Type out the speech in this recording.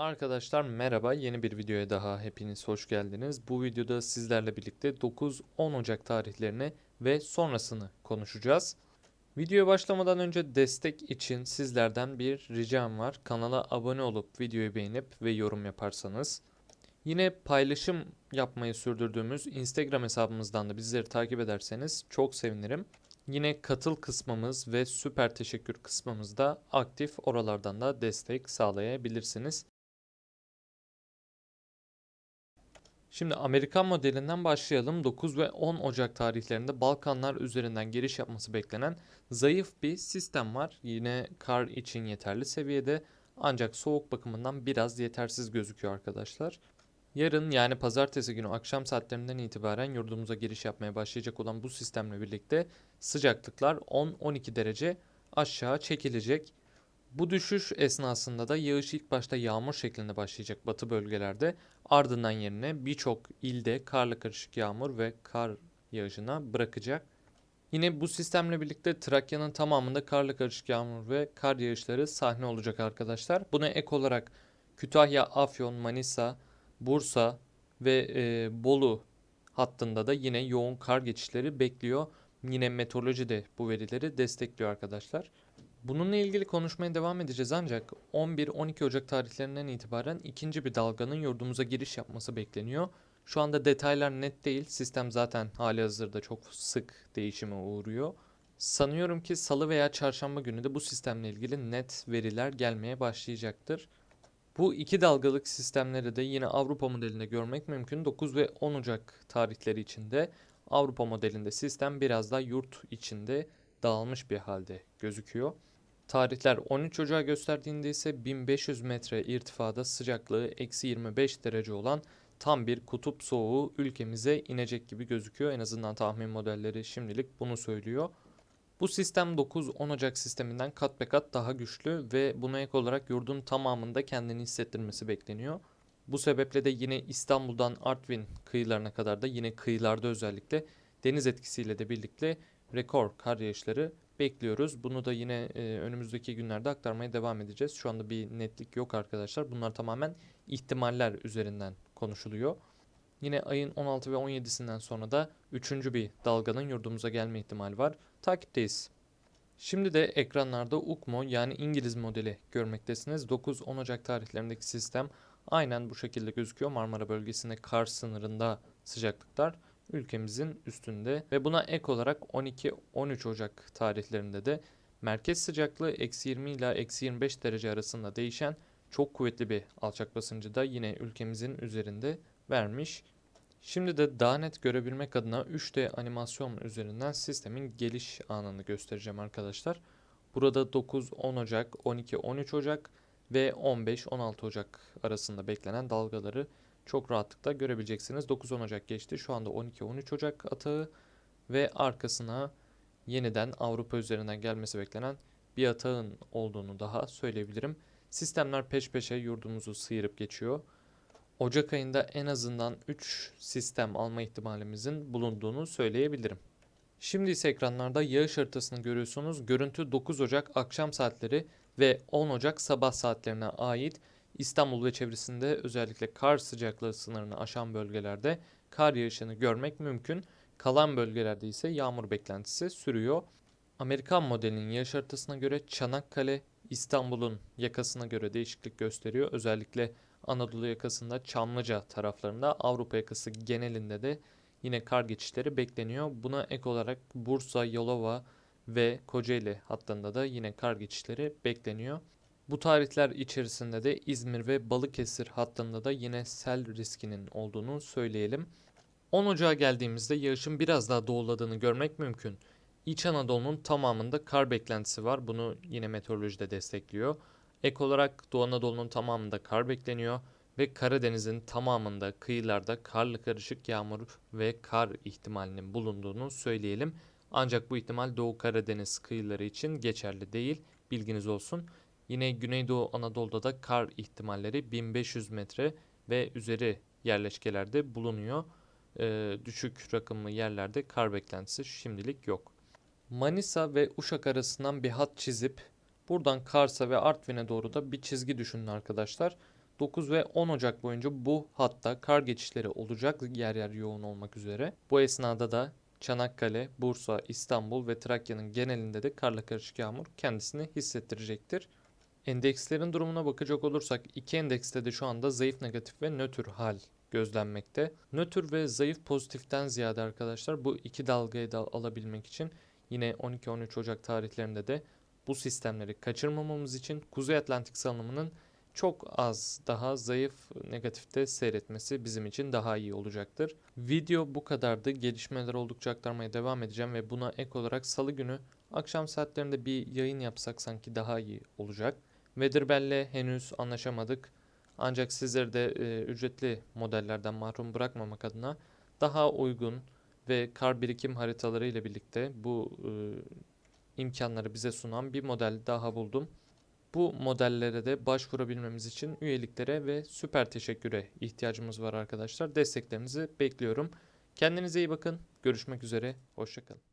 Arkadaşlar merhaba yeni bir videoya daha hepiniz hoş geldiniz. Bu videoda sizlerle birlikte 9-10 Ocak tarihlerini ve sonrasını konuşacağız. Videoya başlamadan önce destek için sizlerden bir ricam var. Kanala abone olup videoyu beğenip ve yorum yaparsanız. Yine paylaşım yapmayı sürdürdüğümüz Instagram hesabımızdan da bizleri takip ederseniz çok sevinirim. Yine katıl kısmımız ve süper teşekkür kısmımız da aktif. Oralardan da destek sağlayabilirsiniz. Şimdi Amerikan modelinden başlayalım. 9 ve 10 Ocak tarihlerinde Balkanlar üzerinden giriş yapması beklenen zayıf bir sistem var. Yine kar için yeterli seviyede ancak soğuk bakımından biraz yetersiz gözüküyor arkadaşlar. Yarın yani pazartesi günü akşam saatlerinden itibaren yurdumuza giriş yapmaya başlayacak olan bu sistemle birlikte sıcaklıklar 10-12 derece aşağı çekilecek. Bu düşüş esnasında da yağış ilk başta yağmur şeklinde başlayacak batı bölgelerde. Ardından yerine birçok ilde karla karışık yağmur ve kar yağışına bırakacak. Yine bu sistemle birlikte Trakya'nın tamamında karla karışık yağmur ve kar yağışları sahne olacak arkadaşlar. Buna ek olarak Kütahya, Afyon, Manisa, Bursa ve e, Bolu hattında da yine yoğun kar geçişleri bekliyor. Yine meteoroloji de bu verileri destekliyor arkadaşlar. Bununla ilgili konuşmaya devam edeceğiz ancak 11-12 Ocak tarihlerinden itibaren ikinci bir dalganın yurdumuza giriş yapması bekleniyor. Şu anda detaylar net değil. Sistem zaten hali hazırda çok sık değişime uğruyor. Sanıyorum ki salı veya çarşamba günü de bu sistemle ilgili net veriler gelmeye başlayacaktır. Bu iki dalgalık sistemleri de yine Avrupa modelinde görmek mümkün. 9 ve 10 Ocak tarihleri içinde Avrupa modelinde sistem biraz daha yurt içinde dağılmış bir halde gözüküyor. Tarihler 13 Ocağı gösterdiğinde ise 1500 metre irtifada sıcaklığı eksi 25 derece olan tam bir kutup soğuğu ülkemize inecek gibi gözüküyor. En azından tahmin modelleri şimdilik bunu söylüyor. Bu sistem 9-10 Ocak sisteminden kat be kat daha güçlü ve buna ek olarak yurdun tamamında kendini hissettirmesi bekleniyor. Bu sebeple de yine İstanbul'dan Artvin kıyılarına kadar da yine kıyılarda özellikle deniz etkisiyle de birlikte rekor kar yağışları bekliyoruz. Bunu da yine e, önümüzdeki günlerde aktarmaya devam edeceğiz. Şu anda bir netlik yok arkadaşlar. Bunlar tamamen ihtimaller üzerinden konuşuluyor. Yine ayın 16 ve 17'sinden sonra da üçüncü bir dalganın yurdumuza gelme ihtimali var. Takipteyiz. Şimdi de ekranlarda UKMO yani İngiliz modeli görmektesiniz. 9-10 Ocak tarihlerindeki sistem aynen bu şekilde gözüküyor. Marmara bölgesinde kar sınırında sıcaklıklar ülkemizin üstünde ve buna ek olarak 12-13 Ocak tarihlerinde de merkez sıcaklığı eksi 20 ile eksi 25 derece arasında değişen çok kuvvetli bir alçak basıncı da yine ülkemizin üzerinde vermiş. Şimdi de daha net görebilmek adına 3D animasyon üzerinden sistemin geliş anını göstereceğim arkadaşlar. Burada 9-10 Ocak, 12-13 Ocak ve 15-16 Ocak arasında beklenen dalgaları çok rahatlıkla görebileceksiniz. 9-10 Ocak geçti. Şu anda 12-13 Ocak atağı ve arkasına yeniden Avrupa üzerinden gelmesi beklenen bir atağın olduğunu daha söyleyebilirim. Sistemler peş peşe yurdumuzu sıyırıp geçiyor. Ocak ayında en azından 3 sistem alma ihtimalimizin bulunduğunu söyleyebilirim. Şimdi ise ekranlarda yağış haritasını görüyorsunuz. Görüntü 9 Ocak akşam saatleri ve 10 Ocak sabah saatlerine ait İstanbul ve çevresinde özellikle kar sıcaklığı sınırını aşan bölgelerde kar yağışını görmek mümkün. Kalan bölgelerde ise yağmur beklentisi sürüyor. Amerikan modelinin yağış haritasına göre Çanakkale, İstanbul'un yakasına göre değişiklik gösteriyor. Özellikle Anadolu yakasında Çamlıca taraflarında Avrupa yakası genelinde de yine kar geçişleri bekleniyor. Buna ek olarak Bursa, Yalova ve Kocaeli hattında da yine kar geçişleri bekleniyor. Bu tarihler içerisinde de İzmir ve Balıkesir hattında da yine sel riskinin olduğunu söyleyelim. 10 Ocağı geldiğimizde yağışın biraz daha doğuladığını görmek mümkün. İç Anadolu'nun tamamında kar beklentisi var. Bunu yine meteorolojide destekliyor. Ek olarak Doğu Anadolu'nun tamamında kar bekleniyor ve Karadeniz'in tamamında kıyılarda karlı karışık yağmur ve kar ihtimalinin bulunduğunu söyleyelim. Ancak bu ihtimal Doğu Karadeniz kıyıları için geçerli değil. Bilginiz olsun. Yine Güneydoğu Anadolu'da da kar ihtimalleri 1500 metre ve üzeri yerleşkelerde bulunuyor. Ee, düşük rakımlı yerlerde kar beklentisi şimdilik yok. Manisa ve Uşak arasından bir hat çizip buradan Kars'a ve Artvin'e doğru da bir çizgi düşünün arkadaşlar. 9 ve 10 Ocak boyunca bu hatta kar geçişleri olacak yer yer yoğun olmak üzere. Bu esnada da Çanakkale, Bursa, İstanbul ve Trakya'nın genelinde de karla karışık yağmur kendisini hissettirecektir. Endekslerin durumuna bakacak olursak iki endekste de şu anda zayıf negatif ve nötr hal gözlenmekte. Nötr ve zayıf pozitiften ziyade arkadaşlar bu iki dalgayı da alabilmek için yine 12-13 Ocak tarihlerinde de bu sistemleri kaçırmamamız için Kuzey Atlantik salınımının çok az daha zayıf negatifte seyretmesi bizim için daha iyi olacaktır. Video bu kadardı. Gelişmeler oldukça aktarmaya devam edeceğim ve buna ek olarak salı günü akşam saatlerinde bir yayın yapsak sanki daha iyi olacak. Weatherbell'le henüz anlaşamadık. Ancak sizleri de e, ücretli modellerden mahrum bırakmamak adına daha uygun ve kar birikim haritaları ile birlikte bu e, imkanları bize sunan bir model daha buldum. Bu modellere de başvurabilmemiz için üyeliklere ve süper teşekküre ihtiyacımız var arkadaşlar. Desteklerinizi bekliyorum. Kendinize iyi bakın. Görüşmek üzere. Hoşçakalın.